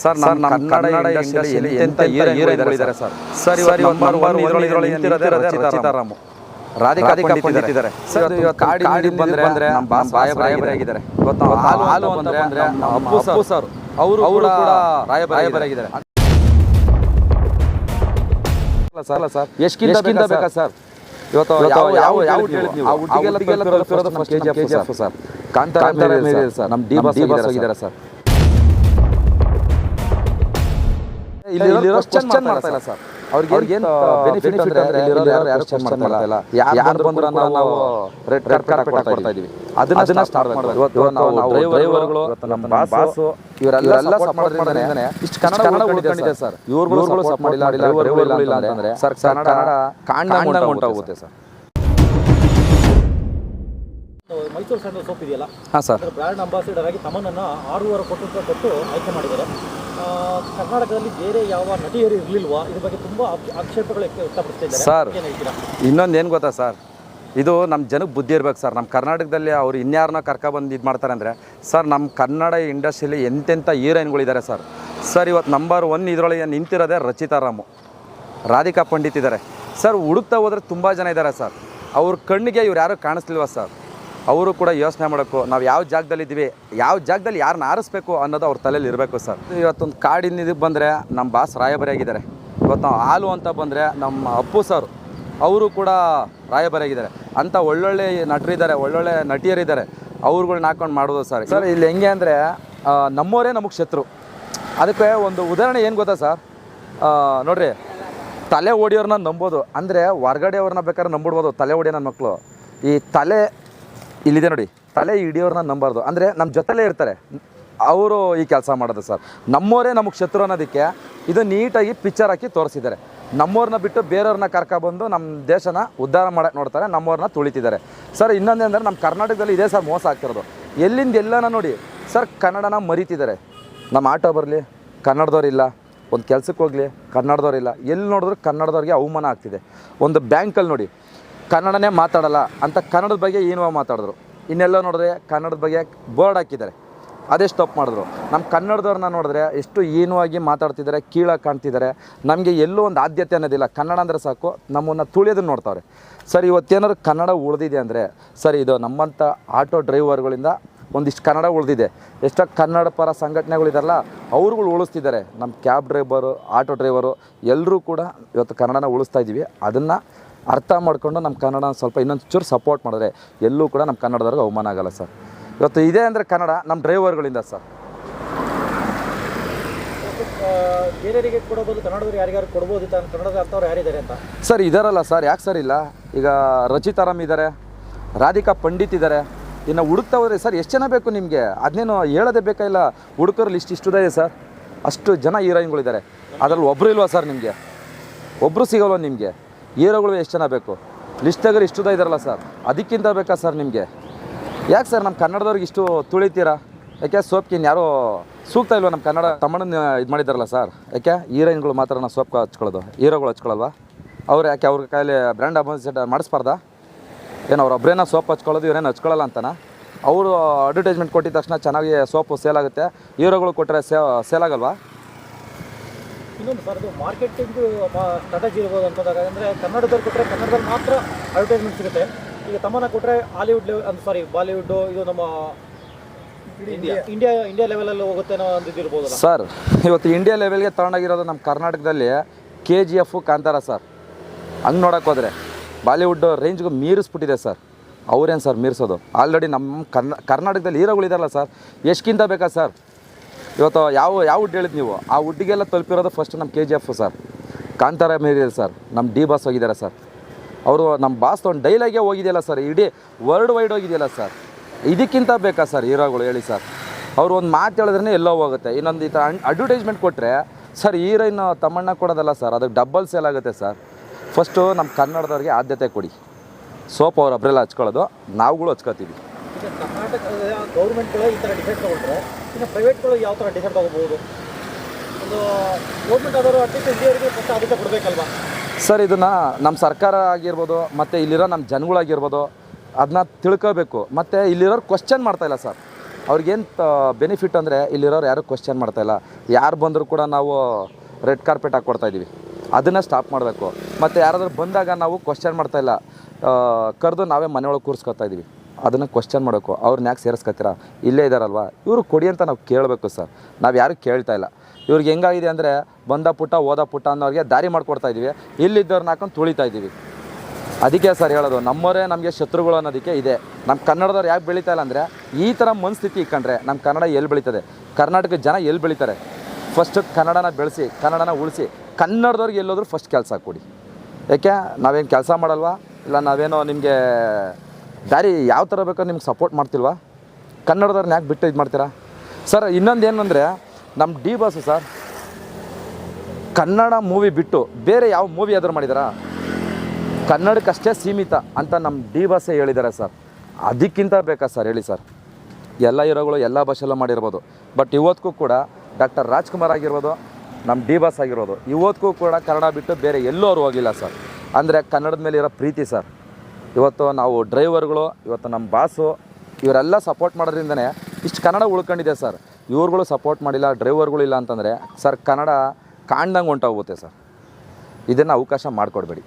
Sir ನಮ್ಮ ಕನ್ನಡ ಇಂಡಸ್ಟ್ರಿಯಲ್ಲಿ ಎಂತ ಹೀರೋಯಿದ್ದಾರೆ ಸರ್? ಸರ್? ಇವರು ನಂಬರ್ ಇದರೊಳಗೆ ನಿಂತಿರೋದೇ ರಚಿತಾರಾಮ್. ರಾಧಿಕಾ ಪಂಡಿತಿದ್ದಾರೆ ಸರ್ ಇವತ್ತು ಕಾಡಿ ಕಾಡಿ ಬಂದ್ರೆ ಬಂದ್ರೆ ನಮ್ಮ ಬಾಸ್ ರಾಯಬರಾಗಿದ್ದಾರೆ ಇವತ್ತು ನಾವು ಹಾಲು ಹಾಲು ಬಂದ್ರೆ ಅಂದ್ರೆ ನಮ್ಮ ಅಪ್ಪು ಸರ್. ಅವರು ಅವರು ಕೂಡ ರಾಯಬರಾಗಿದ್ದಾರೆ ಸರ್ ಸರ್. ಎಷ್ಟಿಂದ ಬೇಕಾ ಸರ್? ಇವತ್ತು ಯಾವ ಯಾವ ಯಾವ ಆ ಹುಡುಗಿಗೆಲ್ಲ first K G F sir. Kantara sir. ನಮ್ಮ ಡಿ ಬಾಸ್ ಹೋಗಿದ್ದಾರೆ ಸರ್. ಇಲ್ಲಿ ಕ್ವಶನ್ ಮಾಡ್ತಾ ಇಲ್ಲ ಸರ್. ಅವ್ರಿಗೆ ಅವ್ರಿಗೆ ಏನು ಬೆನಿಫಿಟ್ ಅಂದ್ರೆ ಇಲ್ಲಿರೋರು ಯಾರು ಯಾರು ಕ್ವಶನ್ ಮಾಡ್ತಾ ಇಲ್ಲ. ಯಾರು ಬಂದ್ರು ನಾವು ರೆಡ್ ರೆಡ್ ಕಾರ್ಪೆಟ್ ಕೊಡ್ತಾ ಇದೀವಿ. ಅದನ್ನ ಅದನ್ನ ಸ್ಟಾರ್ಟ್ ಮಾಡಬೇಕು. ಇವತ್ತು ನಾವು ಡ್ರೈವರ್ಗಳು ನಮ್ಮ ಬಾಸ್ ಇವರೆಲ್ಲ ಸಪೋರ್ಟ್ ಮಾಡಿದ್ರೆ ಇಷ್ಟು ಕನ್ನಡ ಕನ್ನಡ ಉಳ್ಕೊಂಡಿದೆ ಸರ್. ಇವ್ರುಗಳು ಸಪೋರ್ಟ್ ಮಾಡಿಲ್ಲ ಡ್ರೈವರ್ಗಳು ಇಲ್ಲ ಅಂತಂದ್ರೆ ಸರ್ ಕನ್ನಡ ಕಾಂಡ ಉಂಟಾಗುತ್ತೆ ಸರ್. ಮೈಸೂರು ಸ್ಯಾಂಡಲ್ ಸೋಪ್ ಇದೆಯಲ್ಲ? ಹಾಂ ಸರ್. ಬ್ರ್ಯಾಂಡ್ ಅಂಬಾಸಿಡರ್ ಆಗಿ ತಮ್ಮನನ್ನು ಆರೂವರೆ ಕೋಟಿ ರೂಪಾಯಿ ಕೊಟ್ಟು ಆಯ್ಕೆ ಮಾಡಿದ್ದಾರೆ. ಕರ್ನಾಟಕದಲ್ಲಿ ಬೇರೆ ಯಾವ ನಟಿಯರು ಇರಲಿಲ್ವಾ? ಇದ್ರ ಬಗ್ಗೆ ತುಂಬ ಆಕ್ಷ- ಆಕ್ಷೇಪಗಳು ವ್ಯಕ್ತಪಡಿಸ್ತಿದ್ದಾರೆ ಸರ್. ಇನ್ನೊಂದು ಏನು ಗೊತ್ತಾ ಸರ್? ಇದು ನಮ್ಮ ಜನಕ್ಕೆ ಬುದ್ಧಿ ಇರ್ಬೇಕು ಸರ್. ನಮ್ಮ ಕರ್ನಾಟಕದಲ್ಲಿ ಅವ್ರು ಇನ್ಯಾರನ್ನ ಕರ್ಕೊಬಂದು ಇದು ಮಾಡ್ತಾರೆ ಅಂದರೆ ಸರ್ ನಮ್ಮ ಕನ್ನಡ ಇಂಡಸ್ಟ್ರಿಯಲ್ಲಿ ಎಂತೆಂಥ ಹೀರೋಯಿನ್ಗಳಿದ್ದಾರೆ ಸರ್. ಸರ್ ಇವತ್ತು ನಂಬರ್ ಒನ್ ಇದರೊಳಗೆ ನಿಂತಿರೋದೇ ರಚಿತಾರಾಮು ರಾಧಿಕಾ ಪಂಡಿತ್ ಇದ್ದಾರೆ ಸರ್ ಹುಡುಕ್ತಾ ಹೋದ್ರೆ ತುಂಬ ಜನ ಇದ್ದಾರೆ ಸರ್. ಅವ್ರ ಕಣ್ಣಿಗೆ ಇವ್ರು ಯಾರೂ ಕಾಣಿಸ್ಲಿಲ್ವ ಸರ್? ಅವರು ಕೂಡ ಯೋಚನೆ ಮಾಡಬೇಕು ನಾವು ಯಾವ ಜಾಗದಲ್ಲಿ ಇದ್ದೀವಿ ಯಾವ ಜಾಗದಲ್ಲಿ ಯಾರನ್ನ ಆರಿಸ್ಬೇಕು ಅನ್ನೋದು ಅವ್ರ ತಲೆಯಲ್ಲಿ ಇರಬೇಕು ಸರ್. ಇವತ್ತೊಂದು ಕಾಡಿನ ಇದಕ್ಕೆ ಬಂದರೆ ನಮ್ಮ ಬಾಸ್ ರಾಯಬರಿಯಾಗಿದ್ದಾರೆ ಇವತ್ತು ನಾವು ಹಾಲು ಅಂತ ಬಂದರೆ ನಮ್ಮ ಅಪ್ಪು ಸರ್, ಅವರು ಕೂಡ ರಾಯಬರಿಯಾಗಿದ್ದಾರೆ ಅಂಥ ಒಳ್ಳೊಳ್ಳೆ ನಟರಿದ್ದಾರೆ ಒಳ್ಳೊಳ್ಳೆ ನಟಿಯರಿದ್ದಾರೆ ಅವ್ರುಗಳ್ನ ಹಾಕೊಂಡು ಮಾಡೋದು ಸರ್. ಸರ್, ಇಲ್ಲಿ ಹೆಂಗೆ ಅಂದರೆ ನಮ್ಮವರೇ ನಮಗೆ ಶತ್ರು. ಅದಕ್ಕೆ ಒಂದು ಉದಾಹರಣೆ ಏನು ಗೊತ್ತಾ ಸರ್? ನೋಡ್ರಿ, ತಲೆ ಓಡಿಯೋರನ್ನ ನಂಬೋದು. ಅಂದರೆ ಹೊರ್ಗಡೆಯವ್ರನ್ನ ಬೇಕಾದ್ರೆ ನಂಬಿಡ್ಬೋದು, ತಲೆ ಓಡಿಯೋ ನನ್ನ ಮಕ್ಕಳು ಈ ತಲೆ ಇಲ್ಲಿದೆ ನೋಡಿ, ತಲೆ ಹಿಡಿಯೋರನ್ನ ನಂಬಾರ್ದು. ಅಂದರೆ ನಮ್ಮ ಜೊತೆಲೇ ಇರ್ತಾರೆ. ಅವರು ಈ ಕೆಲಸ ಮಾಡೋದು ಸರ್. ನಮ್ಮವರೇ ನಮಗೆ ಶತ್ರು ಅನ್ನೋದಕ್ಕೆ ಇದು ನೀಟಾಗಿ ಪಿಕ್ಚರ್ ಹಾಕಿ ತೋರಿಸಿದ್ದಾರೆ. ನಮ್ಮವ್ರನ್ನ ಬಿಟ್ಟು ಬೇರೆಯವ್ರನ್ನ ಕರ್ಕೊಬಂದು ನಮ್ಮ ದೇಶನ ಉದ್ಧಾರ ಮಾಡಕ್ಕೆ ನೋಡ್ತಾರೆ ನಮ್ಮವ್ರನ್ನ ತುಳಿತಿದ್ದಾರೆ. ಸರ್, ಇನ್ನೊಂದೇ ನಮ್ಮ ಕರ್ನಾಟಕದಲ್ಲಿ ಇದೇ ಸರ್ ಮೋಸ ಆಗ್ತಿರೋದು. ಎಲ್ಲಿಂದ ಎಲ್ಲನ ನೋಡಿ, ಸರ್ ಕನ್ನಡನ ಮರಿತಿದ್ದಾರೆ. ನಮ್ಮ ಆಟೋ ಬರಲಿ ಕನ್ನಡದವ್ರಿಲ್ಲ ಒಂದು ಕೆಲಸಕ್ಕೆ ಹೋಗಲಿ ಕನ್ನಡದವ್ರಿಲ್ಲ ಎಲ್ಲಿ ನೋಡಿದ್ರು ಕನ್ನಡದವ್ರಿಗೆ ಅವಮಾನ ಆಗ್ತಿದೆ. ಒಂದು ಬ್ಯಾಂಕಲ್ಲಿ ನೋಡಿ ಕನ್ನಡನೇ ಮಾತಾಡಲ್ಲ ಅಂತ ಕನ್ನಡದ ಬಗ್ಗೆ ಏನೋ ಮಾತಾಡಿದ್ರು. ಇನ್ನೆಲ್ಲ ನೋಡಿದ್ರೆ ಕನ್ನಡದ ಬಗ್ಗೆ ಬೋರ್ಡ್ ಹಾಕಿದ್ದಾರೆ. ಅದೆಷ್ಟು ತಪ್ಪು ಮಾಡಿದ್ರು. ನಮ್ಮ ಕನ್ನಡದವ್ರನ್ನ ನೋಡಿದ್ರೆ ಎಷ್ಟು ಹೀನವಾಗಿ ಮಾತಾಡ್ತಿದ್ದಾರೆ, ಕೀಳಾಗಿ ಕಾಣ್ತಿದ್ದಾರೆ. ನಮಗೆ ಎಲ್ಲೂ ಒಂದು ಆದ್ಯತೆ ಅನ್ನೋದಿಲ್ಲ. ಕನ್ನಡ ಅಂದರೆ ಸಾಕು, ನಮ್ಮನ್ನು ತುಳಿಯೋದನ್ನು ನೋಡ್ತಾವ್ರೆ. ಸರ್, ಇವತ್ತೇನಾದ್ರು ಕನ್ನಡ ಉಳಿದಿದೆ ಅಂದರೆ, ಸರ್, ಇದು ನಮ್ಮಂಥ ಆಟೋ ಡ್ರೈವರ್ಗಳಿಂದ ಒಂದಿಷ್ಟು ಕನ್ನಡ ಉಳಿದಿದೆ. ಎಷ್ಟೋ ಕನ್ನಡ ಪರ ಸಂಘಟನೆಗಳಿದಾರಲ್ಲ, ಅವ್ರುಗಳು ಉಳಿಸ್ತಿದ್ದಾರೆ. ನಮ್ಮ ಕ್ಯಾಬ್ ಡ್ರೈವರು ಆಟೋ ಡ್ರೈವರು ಎಲ್ಲರೂ ಕೂಡ ಇವತ್ತು ಕನ್ನಡನ ಉಳಿಸ್ತಾ ಇದ್ದೀವಿ ಅದನ್ನು ಅರ್ಥ ಮಾಡಿಕೊಂಡು ನಮ್ಮ ಕನ್ನಡ ಸ್ವಲ್ಪ ಇನ್ನೊಂದು ಚೂರು ಸಪೋರ್ಟ್ ಮಾಡಿದ್ರೆ ಎಲ್ಲೂ ಕೂಡ ನಮ್ಮ ಕನ್ನಡದವ್ರಿಗೆ ಅವಮಾನ ಆಗಲ್ಲ ಸರ್. ಇವತ್ತು ಇದೇ ಅಂದರೆ ಕನ್ನಡ ನಮ್ಮ ಡ್ರೈವರ್ಗಳಿಂದ ಸರ್. ಬೇರೆಯವರಿಗೆ ಕೊಡಬಹುದು ಕನ್ನಡದವ್ರು ಯಾರಿಗಾರು ಕೊಡ್ಬೋದು ಅಂತ ಕನ್ನಡದ ಅರ್ಥವ್ರು ಯಾರಿದ್ದಾರೆ ಅಂತ? ಸರ್ ಇದಾರಲ್ಲ ಸರ್ ಯಾಕೆ ಸರ್ ಇಲ್ಲ? ಈಗ ರಚಿತಾರಾಮ್ ಇದ್ದಾರೆ ರಾಧಿಕಾ ಪಂಡಿತ್ ಇದ್ದಾರೆ ಇನ್ನು ಹುಡುಕ್ತಾ ಹೋದ್ರೆ ಸರ್ ಎಷ್ಟು ಜನ ಬೇಕು ನಿಮಗೆ? ಅದನ್ನೇನು ಹೇಳೋದೇ ಬೇಕಾಗಿಲ್ಲ ಹುಡುಕರು ಲಿಸ್ಟ್ ಇಷ್ಟುದೇ ಸರ್. ಅಷ್ಟು ಜನ ಹೀರೋಯಿನ್ಗಳಿದ್ದಾರೆ ಅದರಲ್ಲಿ ಒಬ್ಬರು ಇಲ್ವಾ ಸರ್ ನಿಮಗೆ? ಒಬ್ಬರು ಸಿಗೋಲ್ವ ನಿಮಗೆ? ಹೀರೋಗಳು ಎಷ್ಟು ಜನ ಬೇಕು? ಲಿಸ್ಟಾಗರು ಇಷ್ಟು ದ ಇದಾರಲ್ಲ ಸರ್ ಅದಕ್ಕಿಂತ ಬೇಕಾ ಸರ್ ನಿಮಗೆ? ಯಾಕೆ ಸರ್ ನಮ್ಮ ಕನ್ನಡದವ್ರಿಗೆ ಇಷ್ಟು ತುಳಿತೀರಾ? ಯಾಕೆ ಸೋಪ್ಕಿನ್ ಯಾರೋ ಸೂಕ್ತ ಇಲ್ವಾ ನಮ್ಮ ಕನ್ನಡ ತಮ್ಮಣ್ಣ ಇದು ಮಾಡಿದಾರಲ್ಲ ಸರ್ ಯಾಕೆ? ಹೀರೋಯಿನ್ಗಳು ಮಾತ್ರ ನಾವು ಸೋಪ್ ಹಚ್ಕೊಳ್ಳೋದು. ಹೀರೋಗಳು ಹಚ್ಕೊಳ್ಳಲ್ವಾ? ಅವ್ರು ಯಾಕೆ ಅವ್ರ ಕೈಲಿ ಬ್ರ್ಯಾಂಡ್ ಅಂಬಾಸಿಡರ್ ಮಾಡಿಸ್ಬಾರ್ದಾ? ಏನು ಅವ್ರು ಒಬ್ಬರೇನ ಸೋಪ್ ಹಚ್ಕೊಳ್ಳೋದು, ಇವರೇನು ಹಚ್ಕೊಳ್ಳಲ್ಲ ಅಂತನಾ? ಅವರು ಅಡ್ವರ್ಟೈಸ್ಮೆಂಟ್ ಕೊಟ್ಟಿದ ತಕ್ಷಣ ಚೆನ್ನಾಗಿ ಸೋಪು ಸೇಲ್ ಆಗುತ್ತೆ. ಹೀರೋಗಳು ಕೊಟ್ಟರೆ ಸೇಲ್ ಆಗಲ್ವಾ? ಇನ್ನೊಂದು ಸರ್, ಅದು ಮಾರ್ಕೆಟಿಂಗ್ ಸ್ಟ್ರಾಟಜಿ ಇರ್ಬೋದು ಅಂತಂದಾಗ ಅಂದರೆ ಕನ್ನಡದಲ್ಲಿ ಕೊಟ್ಟರೆ ಕನ್ನಡದಲ್ಲಿ ಮಾತ್ರ ಅಡ್ವರ್ಟೈಸ್ಮೆಂಟ್ ಸಿಗುತ್ತೆ. ಈಗ ತಮ್ಮನ ಕೊಟ್ಟರೆ ಹಾಲಿವುಡ್ ಲೆವೆಲ್ ಸಾರಿ ಬಾಲಿವುಡ್ ಇದು ನಮ್ಮ ಇಂಡಿಯಾ ಇಂಡಿಯಾ ಇಂಡಿಯಾ ಲೆವೆಲಲ್ಲಿ ಹೋಗುತ್ತೆ ಅನ್ನೋ ಒಂದು ಇರ್ಬೋದು ಸರ್ ಇವತ್ತು ಇಂಡಿಯಾ ಲೆವೆಲ್ಗೆ ತಗೊಂಡೋಗಿರೋದು ನಮ್ಮ ಕರ್ನಾಟಕದಲ್ಲಿ K G F Kantara sir ಹಂಗೆ ನೋಡೋಕೆ ಹೋದರೆ ಬಾಲಿವುಡ್ ರೇಂಜ್ಗೂ ಮೀರಿಸ್ಬಿಟ್ಟಿದೆ ಸರ್ ಅವ್ರೇನು ಸರ್ ಮೀರಿಸೋದು? ಆಲ್ರೆಡಿ ನಮ್ಮ ಕರ್ನಾ, ಕರ್ನಾಟಕದಲ್ಲಿ ಹೀರೋಗಳಿದಾರಲ್ಲ ಸರ್ ಎಷ್ಟಕ್ಕಿಂತ ಬೇಕಾ ಸರ್ ಇವತ್ತು ಯಾವ ಯಾವ ವುಡ್ ಹೇಳಿದ್ ನೀವು? ಆ ಹುಡ್ಡಿಗೆಲ್ಲ ತಲುಪಿರೋದು ಫಸ್ಟ್ ನಮ್ಮ K G F sir Kantara ಮೇರಿಯಲ್ sir ನಮ್ಮ ಡಿ ಬಾಸ್ ಹೋಗಿದ್ದಾರೆ ಸರ್ ಅವರು ನಮ್ಮ ಬಾಸ್ ಒಂದು ಡೈಲಾಗೆ ಹೋಗಿದೆಯಲ್ಲ ಸರ್ ಇಡೀ ವರ್ಲ್ಡ್ ವೈಡ್ ಹೋಗಿದೆಯಲ್ಲ ಸರ್ ಇದಕ್ಕಿಂತ ಬೇಕಾ ಸರ್ ಹೀರೋಗಳು ಹೇಳಿ ಸರ್ ಅವರು ಒಂದು ಮಾತು ಹೇಳಿದ್ರೆ ಎಲ್ಲೋ ಹೋಗುತ್ತೆ. ಇನ್ನೊಂದು ಈ ಥರ ಅಡ್ವರ್ಟೈಸ್ಮೆಂಟ್ ಕೊಟ್ಟರೆ ಸರ್ ಹೀರೋಯಿನ್ ತಮ್ಮಣ್ಣ ಕೊಡೋದಲ್ಲ ಸರ್ ಅದಕ್ಕೆ ಡಬ್ಬಲ್ ಸೇಲ್ ಆಗುತ್ತೆ ಸರ್ ಫಸ್ಟು ನಮ್ಮ ಕನ್ನಡದವ್ರಿಗೆ ಆದ್ಯತೆ ಕೊಡಿ. ಸೋಪ್ ಅವ್ರು ಅಬ್ರೆಲ್ಲ ಹಚ್ಕೊಳ್ಳೋದು. ನಾವುಗಳು ಹಚ್ಕೋತೀವಿ. ಈಗ ಕರ್ನಾಟಕದ ಗೌರ್ಮೆಂಟ್ಗಳು ಈ ಥರ ಡಿಸೈಡ್ ತೊಗೊಂಡ್ರೆ, ಇನ್ನು ಪ್ರೈವೇಟ್ಗಳು ಯಾವ ಥರ ಡಿಸೈಡ್ ತೊಗೋಬೋದು ಒಂದು ಗೌರ್ಮೆಂಟ್ ಆದವರು ಅಟ್ಲೀಸ್ಟ್ ಇಂಡಿಯವರಿಗೆ ಫಸ್ಟ್ ಆದ್ಯತೆ ಕೊಡಬೇಕಲ್ವಾ? ಸರ್, ಇದನ್ನು ನಮ್ಮ ಸರ್ಕಾರ ಆಗಿರ್ಬೋದು, ಮತ್ತು ಇಲ್ಲಿರೋ ನಮ್ಮ ಜನಗಳಾಗಿರ್ಬೋದು ಅದನ್ನ ತಿಳ್ಕೋಬೇಕು. ಮತ್ತು ಇಲ್ಲಿರೋರು ಕ್ವಶನ್ ಮಾಡ್ತಾಯಿಲ್ಲ ಸರ್. ಅವ್ರಿಗೇನು ಬೆನಿಫಿಟ್ ಅಂದರೆ ಇಲ್ಲಿರೋರು ಯಾರು ಕ್ವಶನ್ ಮಾಡ್ತಾಯಿಲ್ಲ ಯಾರು ಬಂದರೂ ಕೂಡ ನಾವು ರೆಡ್ ಕಾರ್ಪೆಟ್ ಹಾಕ್ಕೊಡ್ತಾ ಇದ್ದೀವಿ ಅದನ್ನು ಸ್ಟಾಪ್ ಮಾಡಬೇಕು. ಮತ್ತು ಯಾರಾದರೂ ಬಂದಾಗ ನಾವು ಕ್ವಶನ್ ಮಾಡ್ತಾಯಿಲ್ಲ ಕರೆದು ನಾವೇ ಮನೆಯೊಳಗೆ ಕೂರಿಸ್ಕೊತಾ ಇದ್ದೀವಿ ಅದನ್ನು ಕ್ವಶನ್ ಮಾಡಬೇಕು. ಅವ್ರನ್ನ ಯಾಕೆ ಸೇರಿಸ್ಕೊತೀರಾ ಇಲ್ಲೇ ಇದ್ದಾರಲ್ವಾ ಇವರು ಕೊಡಿ ಅಂತ ನಾವು ಕೇಳಬೇಕು ಸರ್. ನಾವು ಯಾರು ಕೇಳ್ತಾ ಇಲ್ಲ. ಇವ್ರಿಗೆ ಹೆಂಗಾಗಿದೆ ಅಂದರೆ ಬಂದ ಪುಟ್ಟ ಓದ ಪುಟ್ಟ ಅನ್ನೋರಿಗೆ ದಾರಿ ಮಾಡಿಕೊಡ್ತಾ ಇದ್ದೀವಿ ಇಲ್ಲಿದ್ದವ್ರನ್ನ ಹಾಕೊಂಡು ತುಳಿತಾ ಇದ್ದೀವಿ ಅದಕ್ಕೆ ಸರ್ ಹೇಳೋದು ನಮ್ಮವರೇ ನಮಗೆ ಶತ್ರುಗಳು ಅನ್ನೋದಕ್ಕೆ ಇದೆ. ನಮ್ಮ ಕನ್ನಡದವ್ರು ಯಾಕೆ ಬೆಳೀತಾ ಇಲ್ಲ ಅಂದರೆ ಈ ಥರ ಮನಸ್ಥಿತಿ ಇಕ್ಕಂಡ್ರೆ ನಮ್ಮ ಕನ್ನಡ ಎಲ್ಲಿ ಬೆಳೀತದೆ? ಕರ್ನಾಟಕದ ಜನ ಎಲ್ಲಿ ಬೆಳೀತಾರೆ? ಫಸ್ಟ್ ಕನ್ನಡನ ಬೆಳೆಸಿ, ಕನ್ನಡನ ಉಳಿಸಿ, ಕನ್ನಡದವ್ರಿಗೆ ಎಲ್ಲೋದ್ರೂ ಫಸ್ಟ್ ಕೆಲಸ ಕೊಡಿ. ಯಾಕೆ? ನಾವೇನು ಕೆಲಸ ಮಾಡಲ್ವಾ? ಇಲ್ಲ ನಾವೇನೋ ನಿಮಗೆ ದಾರಿ ಯಾವ ಥರ ಬೇಕೋ ನಿಮ್ಗೆ ಸಪೋರ್ಟ್ ಮಾಡ್ತಿಲ್ವಾ? ಕನ್ನಡದವ್ರನ್ನ ಯಾಕೆ ಬಿಟ್ಟು ಇದು ಮಾಡ್ತೀರಾ? ಸರ್ ಇನ್ನೊಂದು ಏನು ನಮ್ಮ D boss sir Kannada movie ಬಿಟ್ಟು ಬೇರೆ ಯಾವ ಮೂವಿ ಆದರೂ ಮಾಡಿದಾರಾ? ಕನ್ನಡಕ್ಕಷ್ಟೇ ಸೀಮಿತ ಅಂತ ನಮ್ಮ ಡಿ ಬಾಸೆ ಹೇಳಿದ್ದಾರೆ ಸರ್ ಅದಕ್ಕಿಂತ ಬೇಕಾ ಸರ್ ಹೇಳಿ ಸರ್ ಎಲ್ಲ ಹೀರೋಗಳು ಎಲ್ಲ ಭಾಷೆಲ್ಲ ಮಾಡಿರ್ಬೋದು. ಬಟ್ ಇವತ್ತಿಗೂ ಕೂಡ ಡಾಕ್ಟರ್ ರಾಜ್ಕುಮಾರ್ ಆಗಿರ್ಬೋದು ನಮ್ಮ ಡಿ ಬಾಸ್ ಆಗಿರ್ಬೋದು ಇವತ್ತಿಗೂ ಕೂಡ ಕನ್ನಡ ಬಿಟ್ಟು ಬೇರೆ ಎಲ್ಲೂ ಅವರು ಹೋಗಿಲ್ಲ ಸರ್ ಅಂದರೆ ಕನ್ನಡದ ಮೇಲೆ ಇರೋ ಪ್ರೀತಿ ಸರ್ ಇವತ್ತು ನಾವು ಡ್ರೈವರ್ಗಳು, ಇವತ್ತು ನಮ್ಮ ಬಾಸು, ಇವರೆಲ್ಲ ಸಪೋರ್ಟ್ ಮಾಡೋದ್ರಿಂದನೇ ಇಷ್ಟು ಕನ್ನಡ ಉಳ್ಕೊಂಡಿದೆ ಸರ್. ಇವ್ರುಗಳು ಸಪೋರ್ಟ್ ಮಾಡಿಲ್ಲ, ಡ್ರೈವರ್ಗಳು ಇಲ್ಲ ಅಂತಂದರೆ ಸರ್ ಕನ್ನಡ ಕಾಣ್ದಂಗೆ ಹೊಂಟೋಗುತ್ತೆ ಸರ್. ಇದನ್ನು ಅವಕಾಶ ಮಾಡಿಕೊಡ್ಬೇಡಿ.